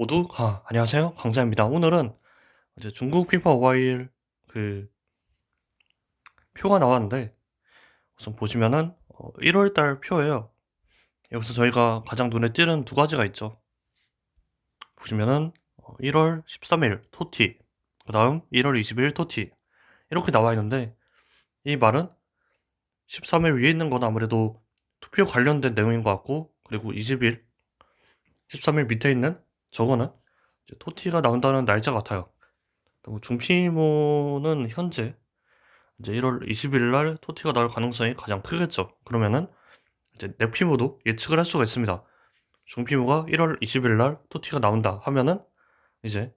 모두 아, 안녕하세요. 강사입니다. 오늘은 이제 중국 피파 모바일 그 표가 나왔는데 우선 보시면은 1월 달 표예요. 여기서 저희가 가장 눈에 띄는 두 가지가 있죠. 보시면은 1월 13일 토티, 그 다음 1월 20일 토티 이렇게 나와 있는데 이 말은 13일 위에 있는 건 아무래도 투표 관련된 내용인 것 같고 그리고 20일 13일 밑에 있는 저거는 토티가 나온다는 날짜 같아요. 중피모는 현재 이제 1월 20일 날 토티가 나올 가능성이 가장 크겠죠. 그러면은 이제 넥피모도 예측을 할 수가 있습니다. 중피모가 1월 20일 날 토티가 나온다 하면은 이제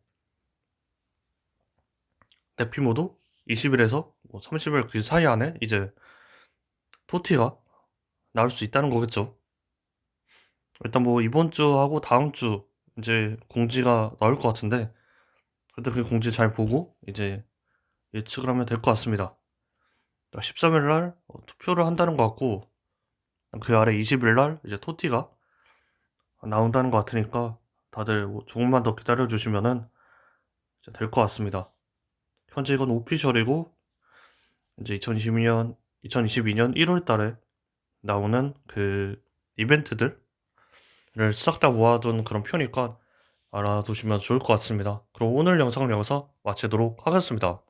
넥피모도 20일에서 뭐 30일 그 사이 안에 이제 토티가 나올 수 있다는 거겠죠. 일단 뭐 이번 주하고 다음 주 이제 공지가 나올 것 같은데 그때 그 공지 잘 보고 이제 예측을 하면 될 것 같습니다. 13일 날 어, 투표를 한다는 것 같고 그 아래 20일 날 이제 토티가 나온다는 것 같으니까 다들 뭐 조금만 더 기다려 주시면은 될 것 같습니다. 현재 이건 오피셜이고 이제 2022년 2022년 1월 달에 나오는 그 이벤트들 을싹다 모아둔 그런 표니까 알아두시면 좋을 것 같습니다. 그럼 오늘 영상을 여기서 마치도록 하겠습니다.